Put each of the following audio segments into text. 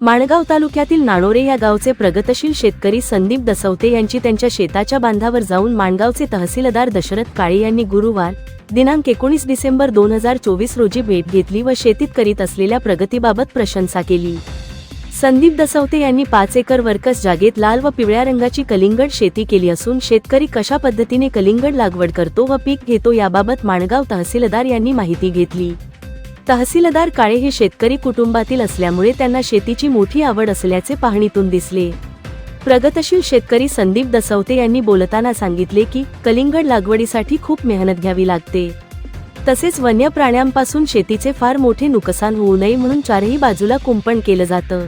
माणगाव तालुक्यातील नाणोरे या गावचे प्रगतशील शेतकरी संदीप दसवते यांची त्यांच्या शेताच्या बांधावर जाऊन माणगावचे तहसीलदार दशरथ काळे यांनी गुरुवार दिनांक एकोणीस डिसेंबर दोन हजार चोवीस रोजी भेट घेतली व शेतीत करीत असलेल्या प्रगतीबाबत प्रशंसा केली. संदीप दसवते यांनी पाच एकर वर्कस जागेत लाल व पिवळ्या रंगाची कलिंगड शेती केली असून शेतकरी कशा पद्धतीने कलिंगड लागवड करतो व पीक घेतो याबाबत माणगाव तहसीलदार यांनी माहिती घेतली. तहसीलदार काळे हे शेतकरी कुटुंबातील असल्यामुळे त्यांना शेतीची मोठी आवड असल्याचे पाहणीतून दिसले. प्रगतशील शेतकरी संदीप दसवते यांनी बोलताना सांगितले की कलिंगड लागवडीसाठी खूप मेहनत घ्यावी लागते. तसेच वन्य प्राण्यांपासून शेतीचे फार मोठे नुकसान होऊ नये म्हणून चारही बाजूला कुंपण केलं जातं.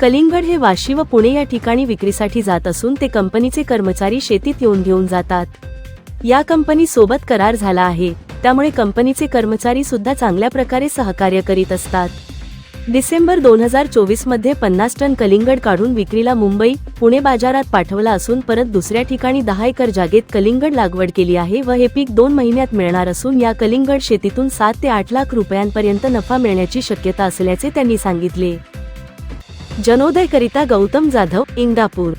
कलिंगड हे वाशी व पुणे या ठिकाणी विक्रीसाठी जात असून ते कंपनीचे कर्मचारी शेतीत येऊन घेऊन जातात. या कंपनी सोबत करार झाला आहे. त्यामुळे कंपनीचे कर्मचारी सुद्धा चांगल्या प्रकारे सहकार्य करीत असतात. डिसेंबर दोन हजार चोवीसमध्ये पन्नास टन कलिंगड काढून विक्रीला मुंबई पुणे बाजारात पाठवला असून परत दुसऱ्या ठिकाणी दहा एकर जागेत कलिंगड लागवड केली आहे व हे पीक दोन महिन्यात मिळणार असून या कलिंगड शेतीतून सात ते आठ लाख रुपयांपर्यंत नफा मिळण्याची शक्यता असल्याचे त्यांनी सांगितले. जनोदय करिता गौतम जाधव इंदापूर.